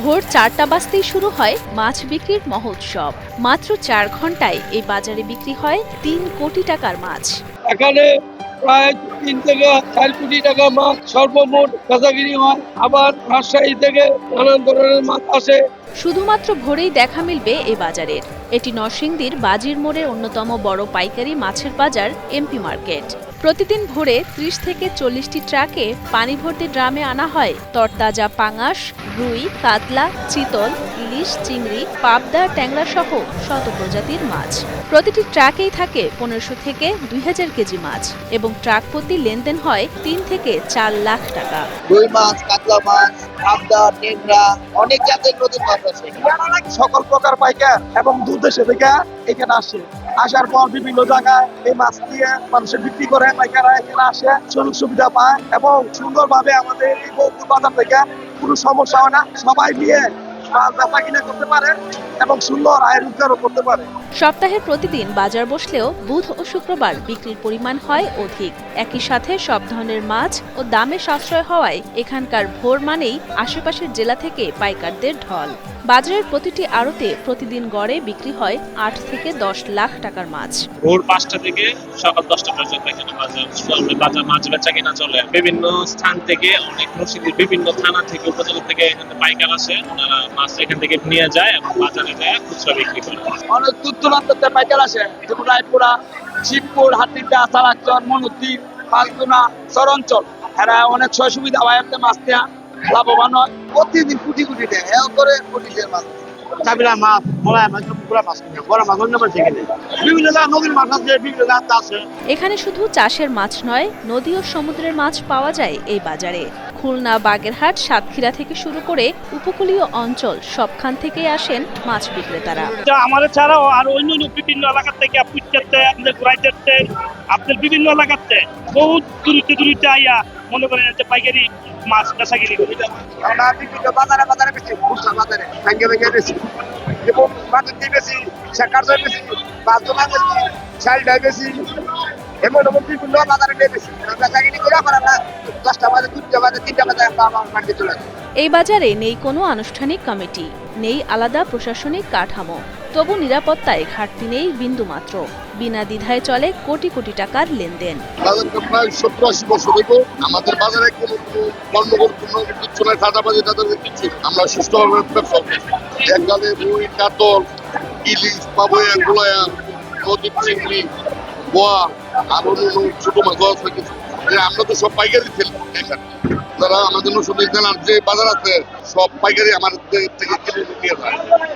ভোর চারটা বাজতেই শুরু হয় মাছ বিক্রির মহোৎসব। মাত্র চার ঘন্টায় এই বাজারে বিক্রি হয় তিন কোটি টাকার মাছ। এখানে প্রায় তিন থেকে চার কোটি টাকা মাছ সর্বমোট হয়। আবার রাজশাহী থেকে নানান ধরনের মাছ আসে। শুধুমাত্র ভোরেই দেখা মিলবে এই বাজারের। এটি নরসিংদীর বাজির মোড়ের অন্যতম বড় পাইকারি মাছের বাজার এমপি মার্কেট। প্রতিদিন ভোরে ত্রিশ থেকে চল্লিশটি ট্রাকে পানি ভর্তি ড্রামে আনা হয়। তরতাজা পাঙাশ, রুই, কাতলা, চিতল, ইলিশ, চিংড়ি, পাবদা ট্যাংরা সহ শত প্রজাতির মাছ। প্রতিটি ট্রাকেই থাকে পনেরোশো থেকে দুই হাজার কেজি মাছ এবং ট্রাক প্রতি লেনদেন হয় তিন থেকে চার লাখ টাকা। রুই মাছ, কাতলা মাছ, পাবদা টেংরা অনেক জাতের নদীর মাছ আছে। সকল প্রকার পাইকার এবং দূর দেশে থেকে এখানে আসে। আসার পর বিভিন্ন জায়গায় এই মাছ দিয়ে মানুষের বিক্রি করে পাইকারা এখানে আসে, সুযোগ সুবিধা পায় এবং সুন্দরভাবে আমাদের এই বৌদ্ধ বাজার থেকে কোনো সমস্যা হয় না। সবাই নিয়ে মাছ ব্যবসা কিনে করতে পারে এবং সুন্দর আয় রোজগারও করতে পারে। সপ্তাহের প্রতিদিন বাজার বসলেও বুধ ও শুক্রবার বিক্রির পরিমাণ হয় অধিক। একই সাথে সব ধরনের মাছ ও দামে সাশ্রয় হওয়ায় এখানকার ভোর মানেই আশেপাশের জেলা থেকে পাইকারদের ঢল। বাজারের প্রতিটি আড়তে প্রতিদিন গড়ে বিক্রি হয় আট থেকে দশ লাখ টাকার মাছ। ভোর পাঁচটা থেকে সকাল দশটা পর্যন্ত এখানে বাজার চলে বাজার মাছ বেচা কিনা চলে। বিভিন্ন স্থান থেকে অনেক মুর্শিদের বিভিন্ন থানা থেকে উপজেলা থেকে এখানে পাইকার আসে। ওনারা মাছ এখান থেকে নিয়ে যায় এবং বাজারে যায় খুচরা বিক্রি করে। অনেক দূর দূরান্ত থেকে পাইকার আসে যেমন রায়পুরা শিবপুর হাতিটা সারাচর চরঞ্চল। এরা অনেক সুবিধা হয় এতে মাছ নেওয়া লাভবান হয়। প্রতিদিন কোটি কোটি টাকা এও করে কোটি টাকার মাছ। চাবিলা মাছ মলাই মাছ পুরা মাছ বড় মাছ অন্য মাছ বিভিন্ন নদীর মাছ আছে বিভিন্ন জাত আছে। এখানে শুধু চাষের মাছ নয় নদী ও সমুদ্রের মাছ পাওয়া যায় এই বাজারে। খুলনা বাগেরহাট সাতক্ষীরা থেকে শুরু করে উপকূলীয় অঞ্চল সবখান থেকেই আসেন মাছ বিক্রেতারা। যা আমাদের ছাড়াও আর অন্য অন্য বিভিন্ন এলাকার থেকে পুচ্চাতে আপনাদের ঘুরাইতে আপনাদের বিভিন্ন এলাকাতে বহুত দূরিতে দূরিতে আইয়া মনে করেন যে পাইকারি মাছ বেচাকিরি করি। আমরা বিভিন্ন বাজারে বাজারে বেশি খুচরা বাজারে ভেঙে ভেঙে বেশি। যেমন বাজার দিয়ে বেশি শেখার জন্য বেশি বাজনা বেশি শালটা বেশি এমন বাজারে নিয়ে বেশি। বেচাকিনি করে আমরা দশটা বাজে দুটা বাজে তিনটা বাজে আমরা আমার মার্কেটে চলে যাই এই বাজারে নেই কোনো আনুষ্ঠানিক কমিটি নেই আলাদা প্রশাসনিক কাঠামো। তবু নিরাপত্তায় ঘাটতি নেই বিন্দুমাত্র। বিনা দ্বিধায় চলে কোটি কোটি টাকার লেনদেন। প্রায় সত্তর আশি বছর হইব। আমাদের বাজারে কোনো গন্ডগোল কোনো কিচ্ছু নাই সাদাবাজি টাদাবাজি কিচ্ছু আমরা সুষ্ঠুভাবে ব্যবসা করি একগালে রুই কাতল ইলিশ পাবয়া গোলায়া নদীর চিংড়ি গোয়া আমরা তো সব পাইকারি এখানে। তারা আমাদের জন্য যে বাজার আছে, সব পাইকারি আমার থেকে কিনে নিয়ে যায়।